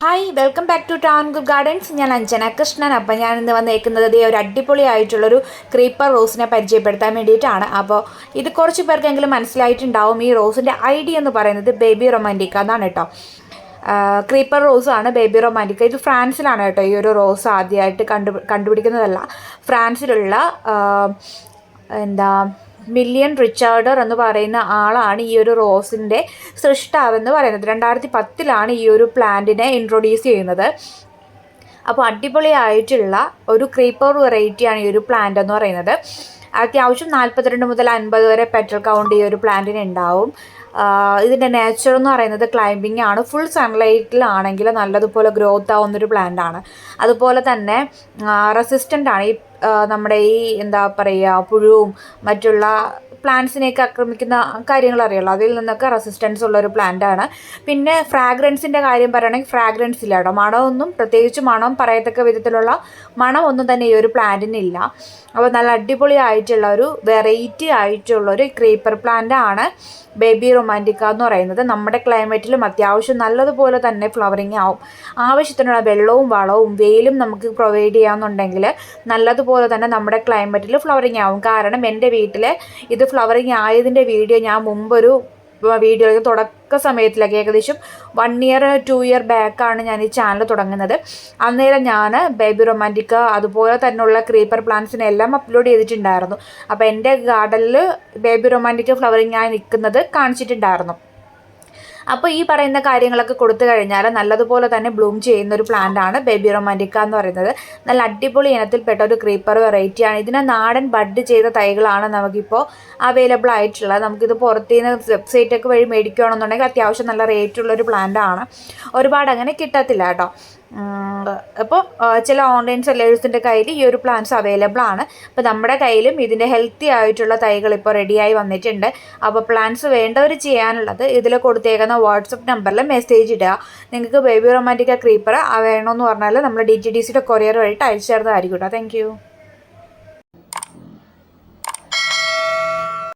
Welcome back to town good gardens ഞാൻ അഞ്ജന കൃഷ്ണൻ. അപ്പം ഞാൻ ഇന്ന് വന്നേക്കുന്നത് ഇതേ ഒരു അടിപൊളിയായിട്ടുള്ളൊരു ക്രീപ്പർ റോസിനെ പരിചയപ്പെടുത്താൻ വേണ്ടിയിട്ടാണ്. അപ്പോൾ ഇത് കുറച്ച് പേർക്കെങ്കിലും മനസ്സിലായിട്ടുണ്ടാവും ഈ റോസിന്റെ ഐഡിയ എന്ന് പറയുന്നത് ബേബി റൊമാന്റിക്ക എന്നാണ് കേട്ടോ. ക്രീപ്പർ റോസ് ആണ് ബേബി റൊമാന്റിക്ക ഇത് ഫ്രാൻസിലാണ് കേട്ടോ ഈ ഒരു റോസ് ആദ്യമായിട്ട് കണ്ടു കണ്ടുപിടിക്കുന്നതല്ല. ഫ്രാൻസിലുള്ള എന്താ മില്യൺ റിച്ചാർഡർ എന്ന് പറയുന്ന ആളാണ് ഈ ഒരു റോസിന്റെ സൃഷ്ടാവെന്ന് പറയുന്നത്. രണ്ടായിരത്തി പത്തിലാണ് ഈ ഒരു പ്ലാന്റിനെ ഇൻട്രൊഡ്യൂസ് ചെയ്യുന്നത്. അപ്പോൾ അടിപൊളിയായിട്ടുള്ള ഒരു ക്രീപ്പർ വെറൈറ്റിയാണ് ഈ ഒരു പ്ലാന്റ് എന്ന് പറയുന്നത്. അത്യാവശ്യം നാൽപ്പത്തിരണ്ട് മുതൽ അൻപത് വരെ പെറ്റൽ കൗണ്ട് ഈ ഒരു പ്ലാന്റിന് ഉണ്ടാവും. ഇതിന്റെ നേച്ചർ എന്ന് പറയുന്നത് ക്ലൈമ്പിംഗ് ആണ്. ഫുൾ സൺലൈറ്റിലാണെങ്കിൽ നല്ലതുപോലെ ഗ്രോത്ത് ആവുന്നൊരു പ്ലാന്റ് ആണ്. അതുപോലെ തന്നെ റെസിസ്റ്റന്റ് ആണ്. ഈ നമ്മുടെ ഈ എന്താ പറയുക പുഴുവും മറ്റുള്ള പ്ലാന്റ്സിനെയൊക്കെ ആക്രമിക്കുന്ന കാര്യങ്ങൾ അറിയുള്ളൂ അതിൽ നിന്നൊക്കെ റെസിസ്റ്റൻസ് ഉള്ള ഒരു പ്ലാന്റ് ആണ്. പിന്നെ ഫ്രാഗ്രൻസിന്റെ കാര്യം പറയുകയാണെങ്കിൽ ഫ്രാഗ്രൻസ് ഇല്ല കേട്ടോ. മണമൊന്നും പ്രത്യേകിച്ച് മണം പറയത്തക്ക വിധത്തിലുള്ള മണമൊന്നും തന്നെ ഈ ഒരു പ്ലാന്റിനില്ല അപ്പോൾ നല്ല അടിപൊളിയായിട്ടുള്ള ഒരു വെറൈറ്റി ആയിട്ടുള്ള ഒരു ക്രീപ്പർ പ്ലാന്റ് ആണ് ബേബി റൊമാന്റിക്ക എന്ന് പറയുന്നത്. നമ്മുടെ ക്ലൈമറ്റിലും അത്യാവശ്യം നല്ലതുപോലെ തന്നെ ഫ്ലവറിങ് ആവും. ആവശ്യത്തിനുള്ള വെള്ളവും വളവും വെയിലും നമുക്ക് പ്രൊവൈഡ് ചെയ്യാമെന്നുണ്ടെങ്കിൽ നല്ലതുപോലെ തന്നെ നമ്മുടെ ക്ലൈമറ്റിൽ ഫ്ലവറിങ് ആവും. കാരണം എന്റെ വീട്ടിൽ ഇത് ഫ്ലവറിങ് ആയതിന്റെ വീഡിയോ ഞാൻ മുമ്പൊരു വീഡിയോ തുടക്ക സമയത്തിലൊക്കെ ഏകദേശം വൺ ഇയർ ടു ഇയർ ബാക്കാണ് ഞാൻ ഈ ചാനൽ തുടങ്ങുന്നത്. അന്നേരം ഞാൻ ബേബി റൊമാന്റിക്ക അതുപോലെ തന്നെയുള്ള ക്രീപ്പർ പ്ലാന്റ്സിനെ എല്ലാം അപ്ലോഡ് ചെയ്തിട്ടുണ്ടായിരുന്നു. അപ്പോൾ എന്റെ ഗാർഡനിൽ ബേബി റൊമാന്റിക്ക ഫ്ലവറിങ് ആയി നിൽക്കുന്നത് കാണിച്ചിട്ടുണ്ടായിരുന്നു. അപ്പോൾ ഈ പറയുന്ന കാര്യങ്ങളൊക്കെ കൊടുത്തു കഴിഞ്ഞാൽ നല്ലതുപോലെ തന്നെ ബ്ലൂം ചെയ്യുന്ന ഒരു പ്ലാന്റ് ആണ് ബേബി റൊമാന്റിക്ക എന്ന് പറയുന്നത്. നല്ല അടിപൊളി ഇനത്തിൽപ്പെട്ട ഒരു ക്രീപ്പർ വെറൈറ്റിയാണ് ഇതിനെ നാടൻ ബഡ് ചെയ്ത തൈകളാണ് നമുക്കിപ്പോൾ അവൈലബിൾ ആയിട്ടുള്ളത്. നമുക്കിത് പുറത്തു നിന്ന് വെബ്സൈറ്റൊക്കെ വഴി മേടിക്കുകയാണെന്നുണ്ടെങ്കിൽ അത്യാവശ്യം നല്ല റേറ്റുള്ള ഒരു പ്ലാന്റ് ആണ്. ഒരുപാട് അങ്ങനെ കിട്ടത്തില്ല കേട്ടോ. അപ്പോൾ ചില ഓൺലൈൻ സെല്ലേഴ്സിന്റെ കയ്യിൽ ഈ ഒരു പ്ലാന്റ്സ് അവൈലബിൾ ആണ്. അപ്പോൾ നമ്മുടെ കയ്യിലും ഇതിന്റെ ഹെൽത്തി ആയിട്ടുള്ള തൈകൾ ഇപ്പോൾ റെഡിയായി വന്നിട്ടുണ്ട്. അപ്പോൾ പ്ലാന്റ്സ് വേണ്ടവർ ചെയ്യാനുള്ളത് ഇതിൽ കൊടുത്തേക്കുന്ന വാട്സപ്പ് നമ്പറിൽ മെസ്സേജ് ഇടുക. നിങ്ങൾക്ക് ബേബി റൊമാന്റിക്ക ക്രീപ്പർ വേണമെന്ന് പറഞ്ഞാൽ നമ്മൾ ഡി ടി ഡി സിയുടെ കൊറിയർ വഴിയിട്ട് അയച്ചു തരുന്നതായിരിക്കും കേട്ടോ താങ്ക്